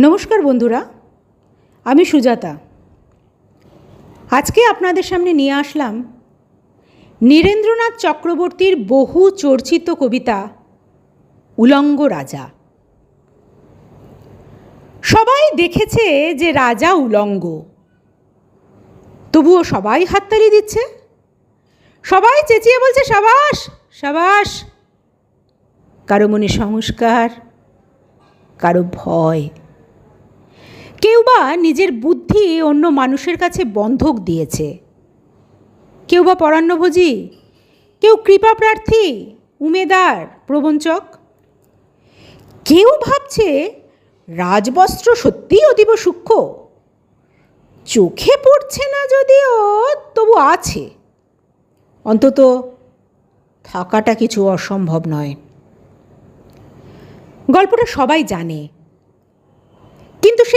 নমস্কার বন্ধুরা, আমি সুজাতা। আজকে আপনাদের সামনে নিয়ে আসলাম নীরেন্দ্রনাথ চক্রবর্তীর বহু চর্চিত কবিতা, উলঙ্গ রাজা। সবাই দেখেছে যে রাজা উলঙ্গ। তবুও সবাই হাততালি দিচ্ছে। সবাই চেঁচিয়ে বলছে, সাবাস সাবাস। কারও মনে সংস্কার, কারও ভয়। কেউ বা নিজের বুদ্ধি অন্য মানুষের কাছে বন্ধক দিয়েছে। কেউ বা পরান্নভোজী, কেউ কৃপা প্রার্থী, উমেদার, প্রবঞ্চক। কেউ ভাবছে রাজবস্ত্র সত্যিই অতীব সূক্ষ্ম। চোখে পড়ছে না যদিও, তবু আছে। অন্তত থাকাটা কিছু অসম্ভব নয়। গল্পটা সবাই জানে।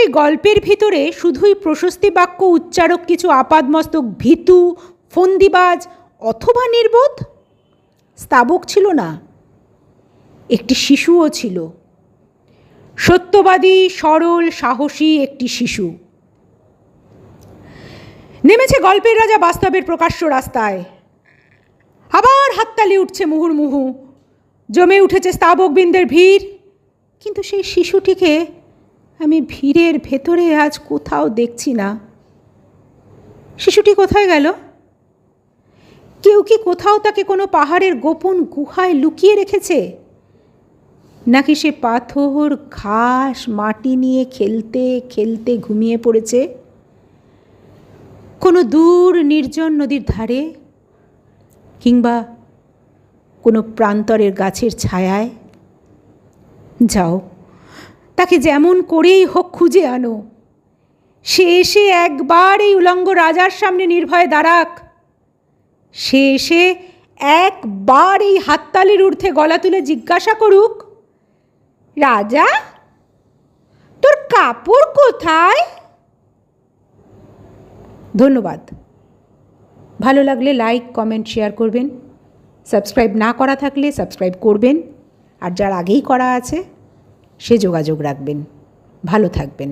সেই গল্পের ভিতরে শুধুই প্রশস্তি বাক্য, উচ্চারক কিছু আপাদমস্তক, ভীতু, ফন্দিবাজ অথবা নির্বোধ? স্তাবক ছিল না, একটি শিশুও ছিল। সত্যবাদী, সরল, সাহসী একটি শিশু। নেমেছে গল্পের রাজা বাস্তবের প্রকাশ্য রাস্তায়। আবার হাততালি উঠছে মুহুর্মুহু। জমে উঠেছে স্তাবকবৃন্দের ভিড়। কিন্তু সেই শিশুটিকে ভিড়ের ভেতরে আজ কোথাও দেখছি না। শিশুটি কোথায় গেল? কেউ কি কোথাও তাকে কোনো পাহাড়ের গোপন গুহায় লুকিয়ে রেখেছে? নাকি সে পাথর, ঘাস, মাটি নিয়ে খেলতে খেলতে ঘুমিয়ে পড়েছে? কোনো দূর নির্জন নদীর ধারে? কিংবা কোনো প্রান্তরের গাছের ছায়ায়? যাও। তাকে যেমন করেই হোক খুঁজে আনো। সে এসে একবার এই উলঙ্গ রাজার সামনে নির্ভয়ে দাঁড়াক। সে এসে একবার এই হাততালির ঊর্ধ্বে গলা তুলে জিজ্ঞাসা করুক, রাজা, তোর কাপড় কোথায়? ধন্যবাদ। ভালো লাগলে লাইক, কমেন্ট, শেয়ার করবেন। সাবস্ক্রাইব না করা থাকলে সাবস্ক্রাইব করবেন। আর যার আগেই করা আছে সে যোগাযোগ রাখবেন। ভালো থাকবেন।